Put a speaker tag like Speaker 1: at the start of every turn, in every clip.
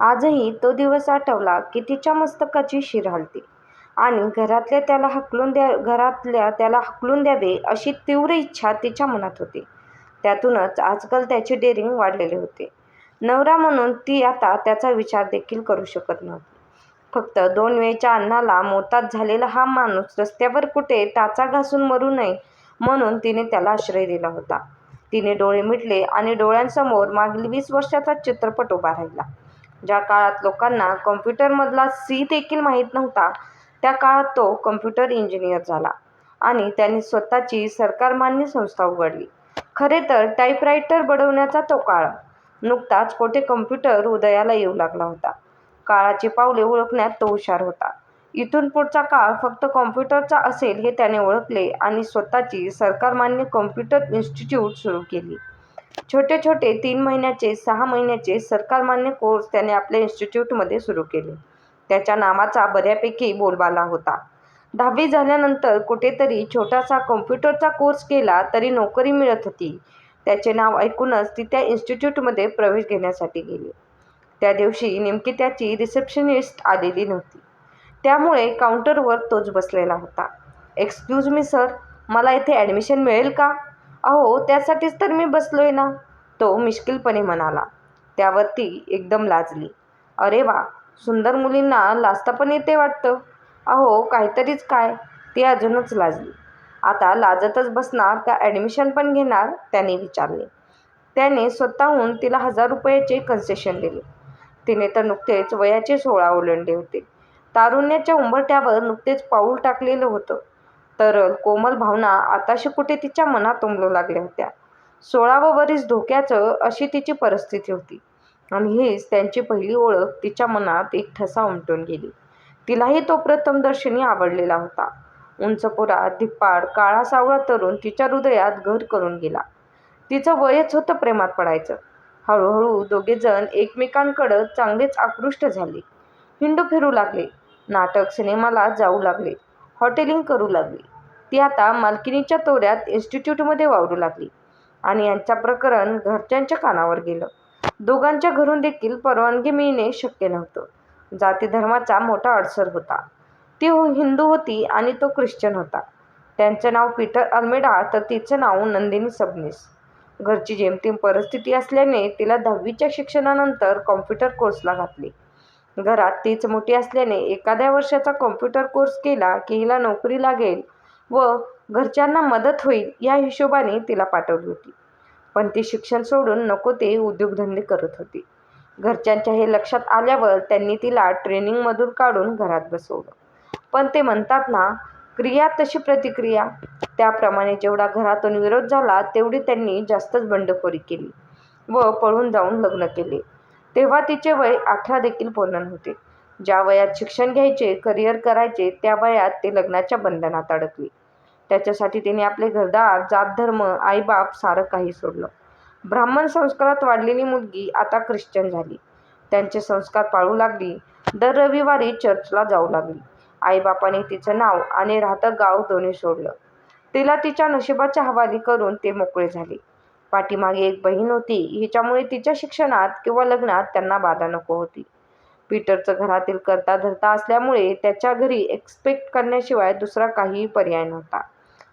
Speaker 1: आजही तो दिवस आठवला की तिच्या मस्तकाची शिर हलते आणि घरातल्या त्याला हकलून द्या घरातल्या त्याला हकलून द्यावे अशी तीव्र इच्छा तिच्या मनात होती. त्यातूनच आजकाल त्याचे डेअरिंग वाढलेले होते. नवरा म्हणून ती आता त्याचा विचार देखील करू शकत नव्हती. फक्त दोन वेळच्या अन्नाला मोताद झालेला हा माणूस रस्त्यावर कुठे टाचा घासून मरू नये म्हणून तिने त्याला आश्रय दिला होता. तिने डोळे मिटले आणि डोळ्यांसमोर मागील वीस वर्षाचा चित्रपट उभा राहिला. ज्या काळात लोकांना कॉम्प्युटरमधला सी देखील माहीत नव्हता त्या काळात तो कॉम्प्युटर इंजिनियर झाला आणि त्याने स्वतःची सरकारमान्य संस्था उघडली. खरे तर टाईपरायटर बडवण्याचा तो काळ. नुकताच कोठे कॉम्प्युटर उदयाला येऊ लागला होता. काळाची पावले ओळखण्यात तो हुशार होता. इथून पुढचा काळ फक्त कॉम्प्युटरचा असेल हे त्याने ओळखले आणि स्वतःची सरकारमान्य कॉम्प्युटर इन्स्टिट्यूट सुरू केली. छोटे छोटे तीन महिन्याचे, सहा महिन्याचे सरकारमान्य कोर्स त्याने आपल्या इन्स्टिट्यूटमध्ये सुरू केले. त्याच्या नावाचा बऱ्यापैकी बोलबाला होता. दहावी झाल्यानंतर कुठेतरी छोटासा कॉम्प्युटरचा कोर्स केला तरी नोकरी मिळत होती. त्याचे नाव ऐकूनच ती त्या इन्स्टिट्यूटमध्ये प्रवेश घेण्यासाठी गेली. त्या दिवशी नेमकी त्याची रिसेप्शनिस्ट आलेली नव्हती. त्यामुळे काउंटरवर तोच बसलेला होता. एक्सक्यूज मी सर, मला इथे ॲडमिशन मिळेल का? अहो त्यासाठीच तर मी बसलो आहे ना, तो मिश्किलपणे म्हणाला. त्यावर ती एकदम लाजली. अरे वा, सुंदर मुलींना लाजता पण येते वाटतं. अहो काहीतरीच काय, ती अजूनच लाजली. आता लाजतच बसणार का ॲडमिशन पण घेणार? त्याने विचारले. त्याने स्वतःहून तिला हजार रुपयाचे कन्सेशन दिले. तिने तर नुकतेच वयाचे सोळा ओलांडले होते. तारुण्याच्या उंबरठ्यावर नुकतेच पाऊल टाकलेलं होतं. तरल, कोमल भावना आताशी कुठे तिच्या मनात उमलू लागल्या होत्या. सोळावं वरीस धोक्याचं अशी तिची परिस्थिती होती आणि हीच त्यांची पहिली ओळख तिच्या मनात एक ठसा उमटून गेली. तिलाही तो प्रथमदर्शनी आवडलेला होता. उंचपुरा, धिप्पाड, काळा-सावळा तरुण तिच्या हृदयात घर करून गेला. तिचं वयच होतं प्रेमात पडायचं. हळूहळू दोघेजण एकमेकांकडं चांगलेच आकृष्ट झाले. हिंडू फिरू लागले. नाटक, सिनेमाला जाऊ लागले. हॉटेलिंग करू लागले. ती आता मालकिनीच्या तोऱ्यात इन्स्टिट्यूटमध्ये वावरू लागली आणि यांचं प्रकरण घरच्यांच्या कानावर गेलं. दोघांच्या घरून देखील परवानगी मिळणे शक्य नव्हतं. जाती-धर्माचा मोठा अडसर होता. ती हिंदू होती आणि तो ख्रिश्चन होता. त्यांचं नाव पीटर अल्मेडा तर तिचं नाव नंदिनी सबनीस. घरची जेमतेम परिस्थिती असल्याने तिला दहावीच्या शिक्षणानंतर कॉम्प्युटर कोर्सला घातली घरात तीच मोठी असल्याने एखाद्या वर्षाचा कॉम्प्युटर कोर्स केला की हिला नोकरी लागेल व घरच्यांना मदत होईल या हिशोबाने तिला पाठवली होती. पण ती शिक्षण सोडून नको ते उद्योगधंदे करत होती. घरच्यांच्या हे लक्षात आल्यावर त्यांनी तिला ट्रेनिंगमधून काढून घरात बसवलं. पण ते म्हणतात ना, क्रिया तशी प्रतिक्रिया. त्याप्रमाणे जेवढा घरातून विरोध झाला तेवढी त्यांनी जास्तच बंडखोरी केली व पळून जाऊन लग्न केले. तेव्हा तिचे वय अठरा देखील पूर्ण होते ज्या वयात शिक्षण घ्यायचे, करिअर करायचे त्या वयात ते लग्नाच्या बंधनात अडकली. त्याच्यासाठी तिने आपले घरदार, जात-धर्म, सारं काही सोडलं. ब्राह्मण संस्कारात वाढलेली मुलगी आता ख्रिश्चन झाली. त्यांचे संस्कार पाळू लागली. दर रविवारी चर्चला जाऊ लागली. आईबापाने तिचं नाव आणि राहतं गाव दोन्ही सोडलं. तिला तिच्या नशिबाच्या हवाली करून ते मोकळे झाले. पाठीमागे एक बहीण होती. हिच्यामुळे तिच्या शिक्षणात किंवा लग्नात त्यांना बाधा नको होती. पीटरचं घरातील करता-धरता असल्यामुळे त्याच्या घरी एक्सपेक्ट करण्याशिवाय दुसरा काहीही पर्याय नव्हता.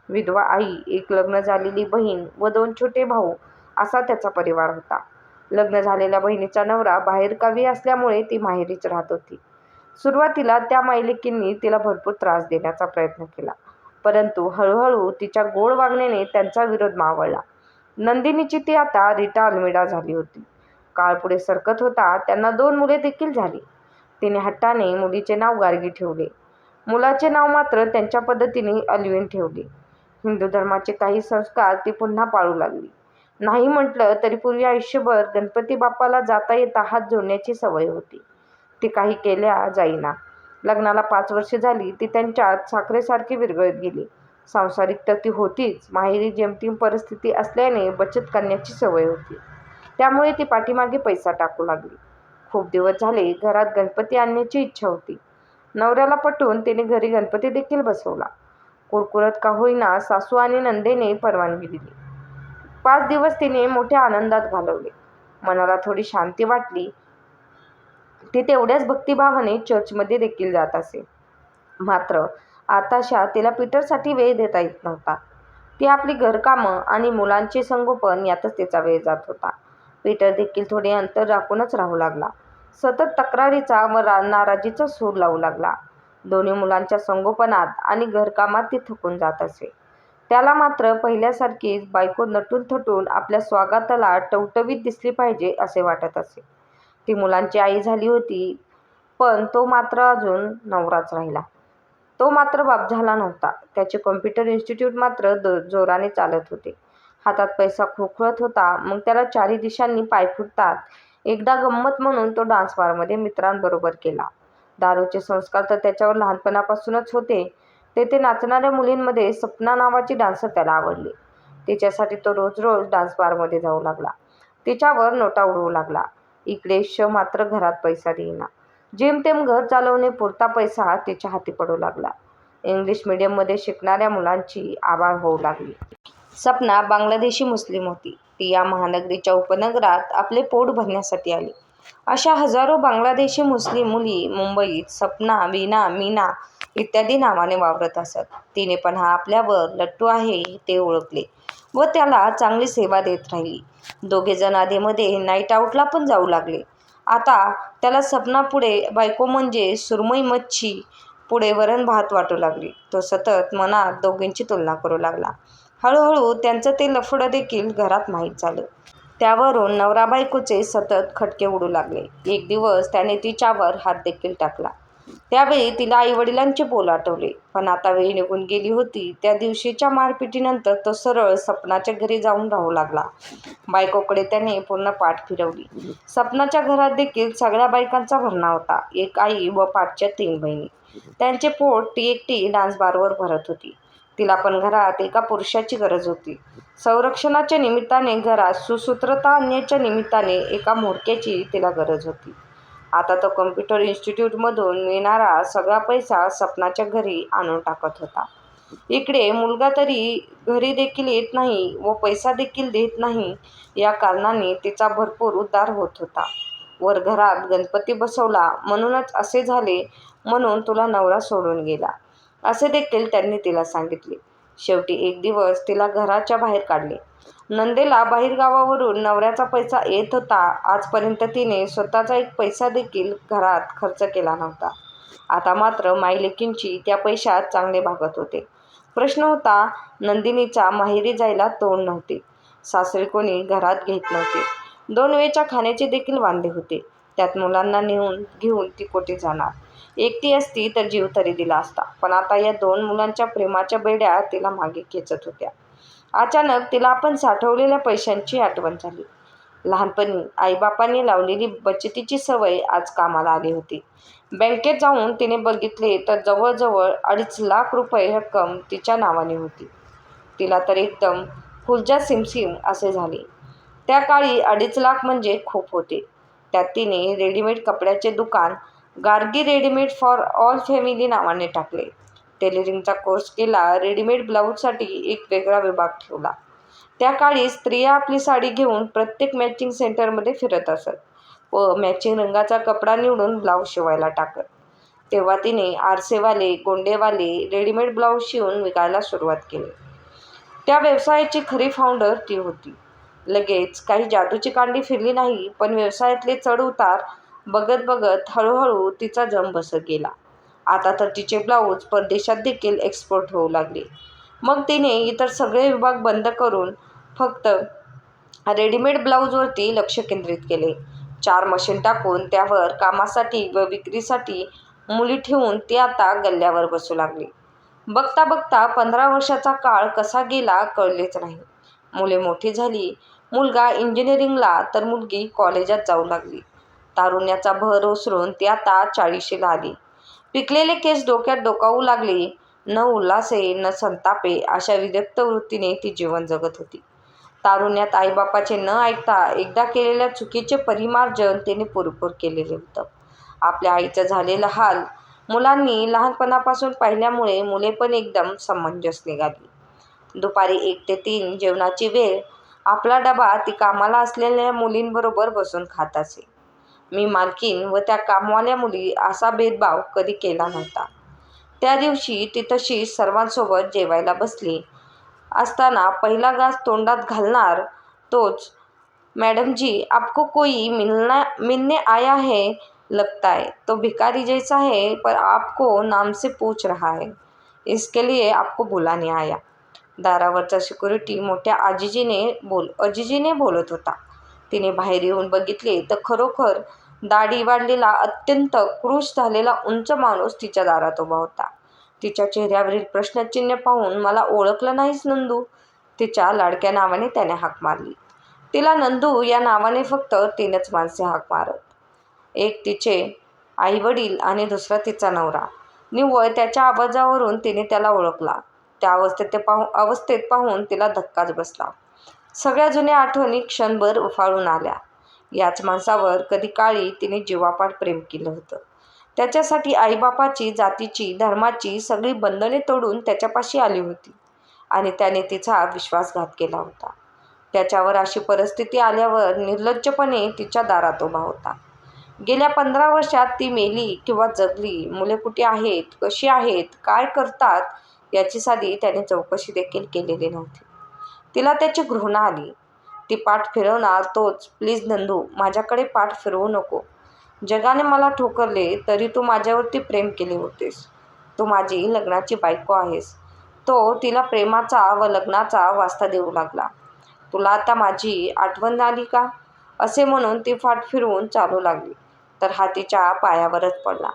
Speaker 1: विधवा आई, एक लग्न झालेली बहीण व दोन छोटे भाऊ असा त्याचा परिवार होता. लग्न झालेल्या बहिणीचा नवरा बाहेरगावी असल्यामुळे ती माहेरीच राहत होती. सुरुवातीला त्या मायलेकींनी तिला भरपूर त्रास देण्याचा प्रयत्न केला. परंतु हळूहळू तिच्या गोड वागण्याने त्यांचा विरोध मावळला. नंदिनीची ती आता रिटा अल्मिडा झाली होती. काळ पुढे सरकत होता. त्यांना दोन मुले देखील झाली. तिने हट्टाने मुलीचे नाव गार्गी ठेवले. मुलाचे नाव मात्र त्यांच्या पद्धतीने अल्विन ठेवले. हिंदू धर्माचे काही संस्कार ती पुन्हा पाळू लागली. नाही म्हटलं तरी पूर्वी आयुष्यभर गणपती बाप्पाला जाता येता हात जोडण्याची सवय होती. ती काही केल्या जाईना. लग्नाला पाच वर्षे झाली ती त्यांच्यात साखरेसारखी विरघळत गेली. सांसारिक तर ती होतीच. माहेरी जेमतेम परिस्थिती असल्याने बचत करण्याची सवय होती. त्यामुळे ती पाठीमागे पैसा टाकू लागली. खूप दिवस झाले घरात गणपती आणण्याची इच्छा होती. नवऱ्याला पटून तिने घरी गणपती देखील बसवला. कुरकुरत का होईना सासू आणि नंदेने परवानगी दिली. पाच दिवस तिने मोठ्या आनंदात घालवले. मनाला थोडी शांती वाटली. ती तेवढ्याच भक्तिभावाने चर्चमध्ये देखील जात असे मात्र आताशा तिला पीटरसाठी वेळ देता येत नव्हता ती आपली घरकामं आणि मुलांचे संगोपन यातच तिचा वेळ जात होता पीटर देखील थोडे अंतर राखूनच राहू लागला सतत तक्रारीचा व नाराजीचा सूर लावू लागला दोन्ही मुलांच्या संगोपनात आणि घरकामात ती थकून जात असे. त्याला मात्र पहिल्यासारखीच बायको नटून थटून आपल्या स्वागताला टवटवीत दिसली पाहिजे असे वाटत असे. ती मुलांची आई झाली होती पण तो मात्र अजून नवराच राहिला. तो मात्र बाप झाला नव्हता. त्याचे कॉम्प्युटर इन्स्टिट्यूट मात्र जोराने चालत होते. हातात पैसा खोखळत होता मग त्याला चारी दिशांनी पाय फुटतात. एकदा गंमत म्हणून तो डान्स बारमध्ये मित्रांबरोबर केला. दारूचे संस्कार तर त्याच्यावर लहानपणापासूनच होते. तेथे नाचणाऱ्या मुलींमध्ये सपना नावाची डान्सर त्याला आवडली. तिच्यासाठी तो रोज रोज डान्स बारमध्ये जाऊ लागला. तिच्यावर नोटा उडवू लागला. इकडे श मात्र घरात पैसा देईना. जेमतेम घर चालवणे पुरता पैसा तिच्या हाती पडू लागला. इंग्लिश मीडियममध्ये शिकणाऱ्या मुलांची आबाळ होऊ लागली. सपना बांगलादेशी मुस्लिम होती. ती या महानगरीच्या उपनगरात आपले पोट भरण्यासाठी आली. अशा हजारो बांगलादेशी मुस्लिम मुली मुंबईत सपना वीना मीना इत्यादी नावाने वावरत असत. तिने पण हा आपल्यावर लट्टू आहे ते ओळखले व त्याला चांगली सेवा देत राहिली. दोघेजण आधीमध्ये नाईट आऊटला पण जाऊ लागले. आता त्याला सपनापुढे बायको म्हणजे सुरमई मच्छी पुढे वरण भात वाटू लागली. तो सतत मनात दोघींची तुलना करू लागला. हळूहळू त्यांचं ते लफडं देखील घरात माहीत झालं. त्यावरून नवरा बायकोचे सतत खटके उडू लागले. एक दिवस त्याने तिच्यावर हात देखील टाकला. त्यावेळी तिला आईवडिलांचे बोल आठवले. पण आता वेळ निघून गेली होती. त्या दिवशीच्या मारपिटीनंतर तो सरळ सपनाच्या घरी जाऊन राहू लागला. बायकोकडे त्याने पूर्ण पाठ फिरवली. सपनाच्या घरात देखील सगळ्या बायकांचा भरणा होता. एक आई व पाठच्या तीन बहिणी. त्यांचे पोट ती एकटी डान्स बारवर भरत होती. तिला पण घरात एका पुरुषाची गरज होती. संरक्षणाच्या निमित्ताने घरात सुसूत्रता आणण्याच्या निमित्ताने एका म्होरक्याची तिला गरज होती. आता तो कम्प्युटर इन्स्टिट्यूटमधून मिळणारा सगळा पैसा सपनाच्या घरी आणून टाकत होता. इकडे मुलगा तरी घरी देखील येत नाही व पैसा देखील देत नाही या कारणाने तिचा भरपूर उद्धार होत होता. वर घरात गणपती बसवला म्हणूनच असे झाले म्हणून तुला नवरा सोडून गेला. असे देखील त्यांनी तिला सांगितले. शेवटी एक दिवस तिला घराच्या बाहेर काढले. नंदेला बाहेरगावावरून नवऱ्याचा पैसा येत होता. आजपर्यंत तिने स्वतःचा एक पैसा देखील घरात खर्च केला नव्हता. आता मात्र माईलेकींची त्या पैशात चांगले भागत होते. प्रश्न होता नंदिनीचा माहेरी जायला तोंड नव्हते. सासरे कोणी घरात घेत नव्हते. दोन वेळच्या खाण्याचे देखील वांदे होते. त्यात मुलांना नेऊन घेऊन ती कोठे जाणार? एकटी असती तर जीव तरी दिला असता. पण आता या दोन मुलांच्या प्रेमाच्या बेड्या तिला मागे खेचत होत्या. अचानक तिला आपण साठवलेल्या पैशांची आठवण झाली. लहानपणी आईबापांनी लावलेली बचतीची सवय आज कामाला आली होती. बँकेत जाऊन तिने बघितले तर जवळजवळ अडीच लाख रुपये रक्कम तिच्या नावाने होती. तिला तर एकदम फुलजा सिमसिम असे झाले. त्या काळी अडीच लाख म्हणजे खूप होते. त्यात तिने रेडीमेड कपड्याचे दुकान Gargi readymade for all family नावाने टाकले. टेलरिंगचा कोर्स केला रेडीमेड ब्लाऊजसाठी एक वेगळा विभाग ठेवला. त्या काळी स्त्रिया आपली साडी घेऊन प्रत्येक मॅचिंग सेंटरमध्ये फिरत असत व मॅचिंग रंगाचा कपडा निवडून ब्लाऊज शिवायला टाकत. तेव्हा तिने आरसेवाले गोंडेवाले रेडीमेड ब्लाऊज शिवून विकायला सुरुवात केली. त्या व्यवसायाची खरी फाउंडर ती होती. लगेच काही जादूची कांडी फिरली नाही पण व्यवसायातले चढ उतार बघत बघत हळूहळू तिचा जम बसत गेला. आता तर तिचे ब्लाऊज परदेशात देखील एक्सपोर्ट होऊ लागले. मग तिने इतर सगळे विभाग बंद करून फक्त रेडीमेड ब्लाऊजवरती लक्ष केंद्रित केले. चार मशीन टाकून त्यावर कामासाठी व विक्रीसाठी मुली ठेवून ती आता गल्ल्यावर बसू लागली. बघता बघता पंधरा वर्षाचा काळ कसा गेला कळलेच नाही. मुले मोठी झाली मुलगा इंजिनिअरिंगला तर मुलगी कॉलेजात जाऊ लागली. तारुण्याचा भर ओसरून ती आता चाळीशीला आली पिकलेले केस डोक्यात डोकावू लागले. न उल्हासे न संतापे अशा विरक्त वृत्तीने ती जीवन जगत होती. तारुण्यात आईबापाचे न ऐकता एकदा केलेल्या चुकीचे परिमार्जन तिने पुरेपूर केलेले होतं. आपल्या आईचं झालेलं हाल मुलांनी लहानपणापासून पाहिल्यामुळे मुले पण एकदम समंजस निघाली दुपारी एक ते तीन जेवणाची वेळ आपला डबा ती कामाला असलेल्या मुलींबरोबर बसून खात असे. मी मालकीण व त्या कामवाल्या मुली असा भेदभाव कधी केला नव्हता. त्या दिवशी ती तशीच सर्वांसोबत जेवायला बसली. असताना पहिला घास तोंडात घालणार तोच मॅडमजी आपको कोई मिलना मिलने आया है? लगता है. तो भिखारी जैसा है पर आपको नाम से पूछ रहा है। इसके लिए आपको बुलाने आया। दारावरचा सिक्युरिटी मोठ्या आजीजीने बोल अजिजीने बोलत होता. तिने बाहेर येऊन बघितले तर खरोखर दाढी वाढलेला अत्यंत क्रूश झालेला उंच माणूस तिच्या दारात उभा होता. तिच्या चेहऱ्यावरील प्रश्नचिन्ह पाहून मला ओळखलं नाहीस नंदू? तिच्या लाडक्या नावाने त्याने हाक मारली. तिला नंदू या नावाने फक्त तीनच माणसे हाक मारत. एक तिचे आईवडील आणि दुसरा तिचा नवरा. निव्वळ त्याच्या आवाजावरून तिने त्याला ओळखला. त्या अवस्थेत ते पाहून अवस्थेत पाहून तिला धक्काच बसला. सगळ्या जुन्या आठवणी क्षणभर उफाळून आल्या. याच माणसावर कधी काळी तिने जीवापाड प्रेम केलं होतं. त्याच्यासाठी आईबापाची, जातीची, धर्माची सगळी बंधने तोडून त्याच्यापाशी आली होती आणि त्याने तिचा विश्वासघात केला होता. त्याच्यावर अशी परिस्थिती आल्यावर निर्लज्जपणे तिच्या दारात उभा होता. गेल्या पंधरा वर्षात ती मेली किंवा जगली, मुले कुठे आहेत, कशी आहेत, काय करतात याची साधी त्याने चौकशी देखील केलेली नव्हती. तिला त्याची घृणा आली. ती पाठ फिरवणार तोच प्लीज नंदू, माझ्याकडे पाठ फिरवू नको. जगाने मला ठोकरले तरी तू माझ्यावरती प्रेम केले होतेस. तू माझी लग्नाची बायको आहेस. तो तिला प्रेमाचा व लग्नाचा वास्ता देऊ लागला. तुला आता माझी आठवण आली का? असे म्हणून ती पाठ फिरवून चालू लागली तर हा तिच्या पायावरच पडला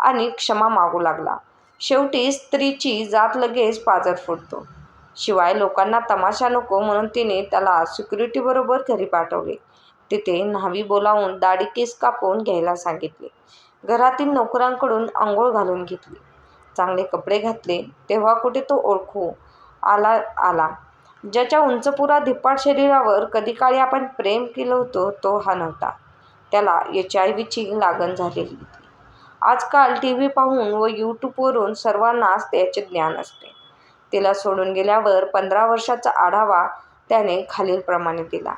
Speaker 1: आणि क्षमा मागू लागला. शेवटी स्त्रीची जात लगेच पाजर फुटतो. शिवाय लोकांना तमाशा नको म्हणून तिने त्याला सिक्युरिटीबरोबर घरी पाठवले. तिथे न्हावी बोलावून दाढी केस कापून घ्यायला सांगितले. घरातील नोकरांकडून आंघोळ घालून घेतली. चांगले कपडे घातले तेव्हा कुठे तो ओळखू आला आला. ज्याच्या उंचपुरा धिप्पाड शरीरावर कधी काळी आपण प्रेम केलं होतं तो हा नव्हता. त्याला एच आय व्हीची लागण झालेली होती. आजकाल टीव्ही पाहून व यूट्यूबवरून सर्वांनाच त्याचे ज्ञान असते. तिला सोडून गेल्यावर पंधरा वर्षाचा आढावा त्याने खालीलप्रमाणे दिला.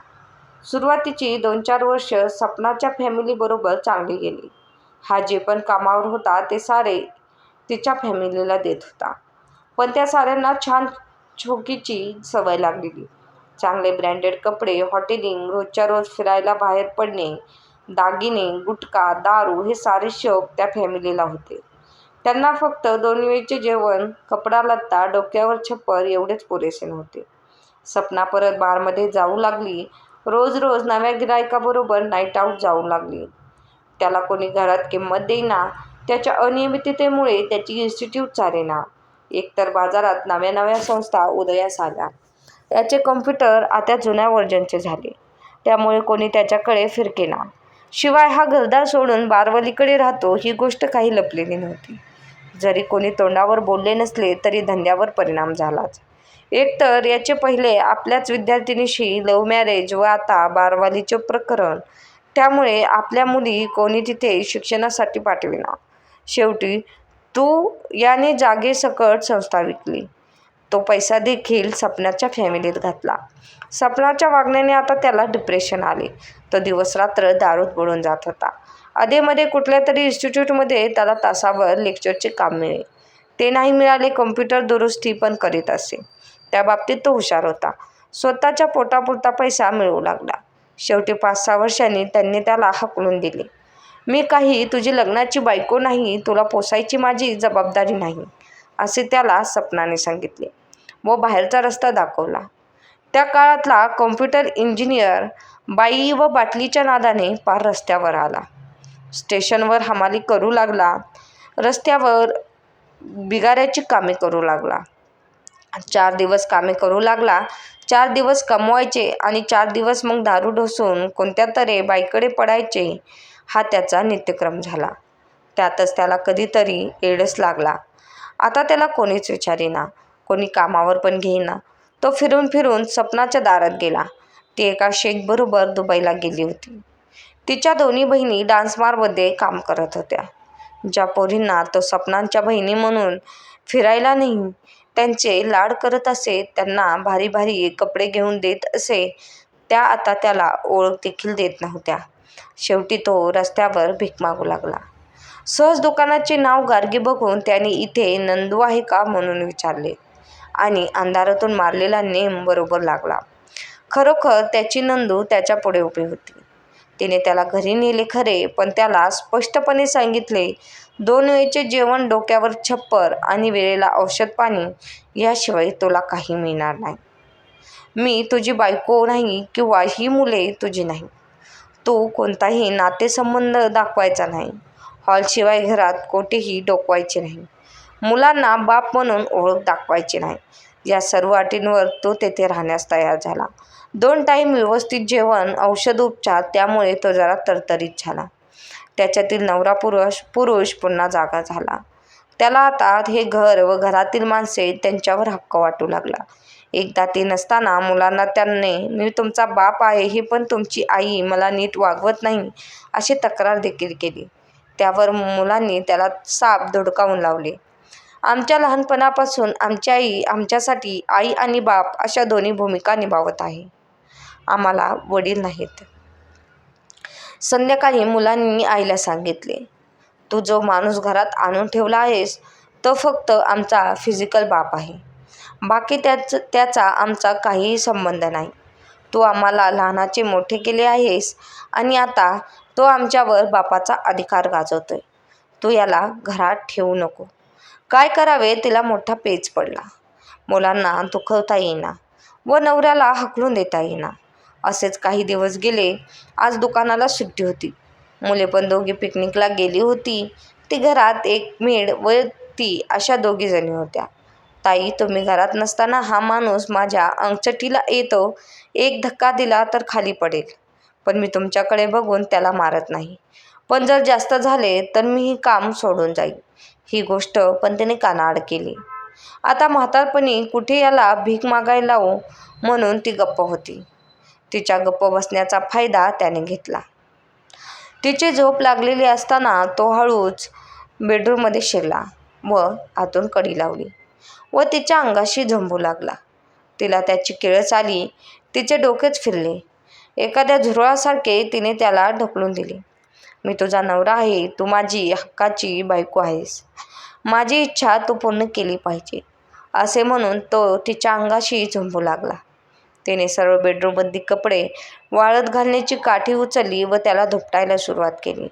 Speaker 1: सुरुवातीची दोन चार वर्षं सपनाच्या फॅमिलीबरोबर चांगली गेली. हा जे पण कामावर होता ते सारे तिच्या फॅमिलीला देत होता. पण त्या साऱ्यांना छान छोकीची सवय लागलेली. चांगले ब्रँडेड कपडे, हॉटेलिंग, रोजच्या रोज फिरायला बाहेर पडणे, दागिने, गुटखा, दारू हे सारे शौक त्या फॅमिलीला होते. त्यांना फक्त दोन वेळचे जेवण, कपडालत्ता, डोक्यावर छप्पर एवढेच पुरेसे नव्हते. सपना परत बारमध्ये जाऊ लागली. रोज रोज नव्या गिरायकाबरोबर नाईट आऊट जाऊ लागली. त्याला कोणी घरात किंमत देईना. त्याच्या अनियमिततेमुळे त्याची इन्स्टिट्यूट चालेना. एकतर बाजारात नव्या नव्या संस्था उदयास आल्या. त्याचे कॉम्प्युटर आता जुन्या व्हर्जनचे झाले. त्यामुळे कोणी त्याच्याकडे फिरकेना. शिवाय हा घरदार सोडून बारवलीकडे राहतो ही गोष्ट काही लपलेली नव्हती. जरी कोणी तोंडावर बोलले नसले तरी धंद्यावर परिणाम झालाच. एकतर याचे पहिले आपल्याच विद्यार्थिनीशी लव्ह मॅरेज व आता बारवालीचे प्रकरण. त्यामुळे आपल्या मुली कोणी तिथे शिक्षणासाठी पाठविना शेवटी तू याने जागेसकट संस्था विकली. तो पैसा देखील सपनाच्या फॅमिलीत घातला. सपनाच्या वागण्याने आता त्याला डिप्रेशन आले. तो दिवसरात्र दारूत बुडून जात होता. अधेमध्ये कुठल्या तरी इन्स्टिट्यूटमध्ये त्याला तासावर लेक्चरचे काम मिळे. ते नाही मिळाले कम्प्युटर दुरुस्ती पण करीत असे. त्याबाबतीत तो हुशार होता. स्वतःच्या पोटापुरता पैसा मिळवू लागला. शेवटी पाच सहा वर्षांनी त्यांनी त्याला हकलून दिले. मी काही तुझी लग्नाची बायको नाही, तुला पोसायची माझी जबाबदारी नाही, असे त्याला सपनाने सांगितले व बाहेरचा रस्ता दाखवला. त्या काळातला कॉम्प्युटर इंजिनियर बाई व बाटलीच्या नादाने पार रस्त्यावर आला. स्टेशनवर हमाली करू लागला. रस्त्यावर बिगाऱ्याची कामे करू लागला. चार दिवस कामे करू लागला. चार दिवस कमवायचे आणि चार दिवस मग दारू ढोसून कोणत्यातरी बाईकडे पडायचे हा त्याचा नित्यक्रम झाला. त्यातच त्याला कधीतरी एडस लागला. आता त्याला कोणीच विचारेना. कोणी कामावर पण घेईना. तो फिरून फिरून सपनाच्या दारात गेला. ती एका शेखबरोबर दुबईला गेली होती. तिच्या दोन्ही बहिणी डान्सबारमध्ये काम करत होत्या. ज्या पोरींना तो स्वप्नांच्या बहिणी म्हणून फिरायला नाही त्यांचे लाड करत असे, त्यांना भारी भारी कपडे घेऊन देत असे त्या आता त्याला ओळख देखील देत नव्हत्या. शेवटी तो रस्त्यावर भीक मागू लागला सहज दुकानाचे नाव गार्गी बघून त्याने इथे नंदू आहे का म्हणून विचारले आणि अंधारातून मारलेला नेम बरोबर लागला खरोखर त्याची नंदू त्याच्यापुढे उभी होती तिने त्याला घरी नेले खरे पण त्याला स्पष्टपणे सांगितले दोन वेळचे जेवण डोक्यावर छप्पर आणि वेळेला औषध पाणी याशिवाय तुला काही मिळणार नाही. मी तुझी बायको नाही किंवा ही मुले तुझी नाही. तू कोणताही नातेसंबंध दाखवायचा नाही. हॉलशिवाय घरात कोठेही डोकवायचे नाही. मुलांना बाप म्हणून ओळख दाखवायची नाही. या सर्व अटींवर तो तेथे राहण्यास तयार झाला. दोन टाईम व्यवस्थित जेवण औषध उपचार त्यामुळे तो जरा तरतरीत झाला. त्याच्यातील नवरा पुरुष पुरुष पुन्हा जागा झाला. त्याला आता हे घर व घरातील माणसे त्यांच्यावर हक्क वाटू लागला. एकदा ते नसताना मुलांना त्यांनी मी तुमचा बाप आहे हे पण तुमची आई मला नीट वागवत नाही अशी तक्रार देखील केली. त्यावर मुलांनी त्याला साप धुडकावून लावले. आमच्या लहानपणापासून आमची आई आमच्यासाठी आई आणि बाप अशा दोन्ही भूमिका निभावत आहे. आम्हाला वडील नाहीत. संध्याकाळी मुलांनी आईला सांगितले तू जो माणूस घरात आणून ठेवला आहेस तो फक्त आमचा फिजिकल बाप आहे. बाकी त्याच त्याचा आमचा काहीही संबंध नाही. तू आम्हाला लहानाचे मोठे केले आहेस आणि आता तो आमच्यावर बापाचा अधिकार गाजवतोय. तू याला घरात ठेवू नको. काय करावे? तिला मोठा पेच पडला. मुलांना दुखवता येईना व नवऱ्याला हकलून देता येईना. असेच काही दिवस गेले आज दुकानाला सुट्टी होती. मुले पण दोघी पिकनिकला गेली होती. ती घरात एक मेड व ती अशा दोघी जणी होत्या. ताई तुम्ही घरात नसताना हा माणूस माझ्या अंगचटीला येतो. एक धक्का दिला तर खाली पडेल. पण मी तुमच्याकडे बघून त्याला मारत नाही. पण जर जास्त झाले तर मी हे काम सोडून जाईल ही गोष्ट पण त्याने कानाआड केली. आता म्हातारपणी कुठे याला भीक मागायला लावू म्हणून ती गप्प होती. तिच्या गप्प बसण्याचा फायदा त्याने घेतला. तिची झोप लागलेली असताना तो हळूच बेडरूममध्ये शिरला व आतून कडी लावली व तिच्या अंगाशी झंबू लागला. तिला त्याची किळस आली तिचे डोकेच फिरले. एखाद्या झुरळासारखे तिने त्याला ढकलून दिले. मी तुझा नवरा आहे तू माझी हक्काची बायको आहेस. माझी इच्छा तू पूर्ण केली पाहिजे. असे म्हणून तो तिच्या अंगाशी झुंबू लागला. तिने सर्व बेडरूममधली कपडे वाळत घालण्याची काठी उचलली व त्याला धुपटायला सुरुवात केली.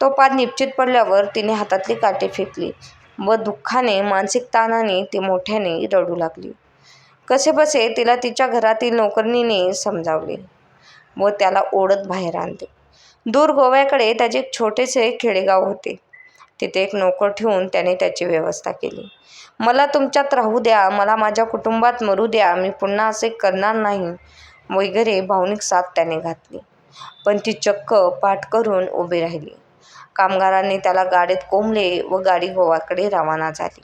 Speaker 1: तो पार निश्चित पडल्यावर तिने हातातली काठी फेकली व दुःखाने मानसिक ताणाने ती मोठ्याने रडू लागली. कसेबसे तिला तिच्या घरातील नोकरणीने समजावले व त्याला ओढत बाहेर आणले. दूर गोव्याकडे त्याचे एक छोटेसे खेडेगाव होते. तिथे एक नोकर ठेवून त्याने त्याची व्यवस्था केली. मला तुमच्यात राहू द्या मला माझ्या कुटुंबात मरू द्या मी पुन्हा असे करणार नाही वगैरे भावनिक साथ त्याने घातली. पण ती चक्क पाठ करून उभी राहिली. कामगारांनी त्याला गाडीत कोंबले व गाडी गोवाकडे रवाना झाली.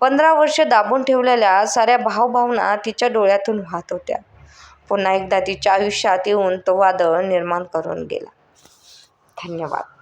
Speaker 1: पंधरा वर्ष दाबून ठेवलेल्या साऱ्या भावभावना तिच्या डोळ्यातून वाहत होत्या. पुन्हा एकदा तिच्या आयुष्यात येऊन तो वादळ निर्माण करून गेला. धन्यवाद.